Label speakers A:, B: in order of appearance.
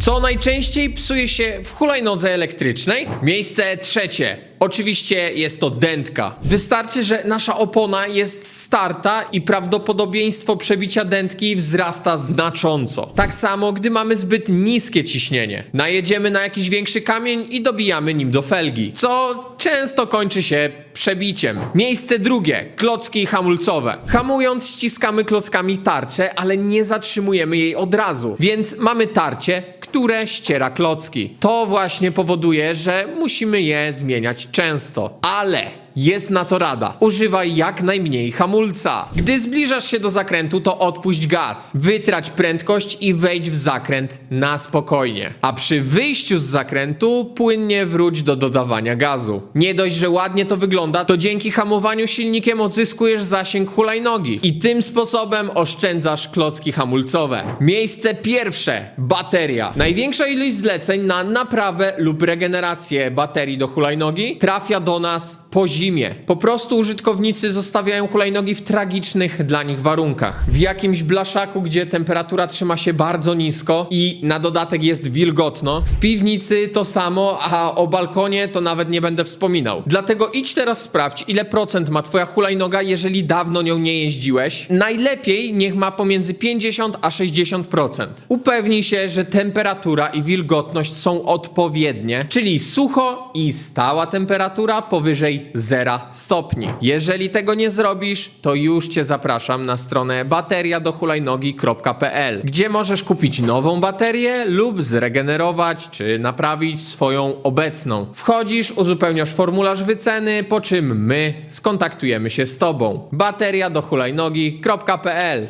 A: Co najczęściej psuje się w hulajnodze elektrycznej? Miejsce trzecie. Oczywiście jest to dętka. Wystarczy, że nasza opona jest starta i prawdopodobieństwo przebicia dętki wzrasta znacząco. Tak samo, gdy mamy zbyt niskie ciśnienie. Najedziemy na jakiś większy kamień i dobijamy nim do felgi, co często kończy się przebiciem. Miejsce drugie. Klocki hamulcowe. Hamując ściskamy klockami tarczę, ale nie zatrzymujemy jej od razu. Więc mamy tarcie, które ściera klocki. To właśnie powoduje, że musimy je zmieniać często. Ale jest na to rada. Używaj jak najmniej hamulca. Gdy zbliżasz się do zakrętu, to odpuść gaz. Wytrać prędkość i wejdź w zakręt na spokojnie. A przy wyjściu z zakrętu płynnie wróć do dodawania gazu. Nie dość, że ładnie to wygląda, to dzięki hamowaniu silnikiem odzyskujesz zasięg hulajnogi i tym sposobem oszczędzasz klocki hamulcowe. Miejsce pierwsze. Bateria. Największa ilość zleceń na naprawę lub regenerację baterii do hulajnogi trafia do nas po zimie. Po prostu użytkownicy zostawiają hulajnogi w tragicznych dla nich warunkach. W jakimś blaszaku, gdzie temperatura trzyma się bardzo nisko i na dodatek jest wilgotno. W piwnicy to samo, a o balkonie to nawet nie będę wspominał. Dlatego idź teraz sprawdź, ile procent ma twoja hulajnoga, jeżeli dawno nią nie jeździłeś. Najlepiej niech ma pomiędzy 50 a 60%. Upewnij się, że temperatura i wilgotność są odpowiednie, czyli sucho i stała temperatura powyżej 0 stopni. Jeżeli tego nie zrobisz, to już cię zapraszam na stronę bateriadohulajnogi.pl, gdzie możesz kupić nową baterię lub zregenerować czy naprawić swoją obecną. Wchodzisz, uzupełniasz formularz wyceny, po czym my skontaktujemy się z tobą. bateriadohulajnogi.pl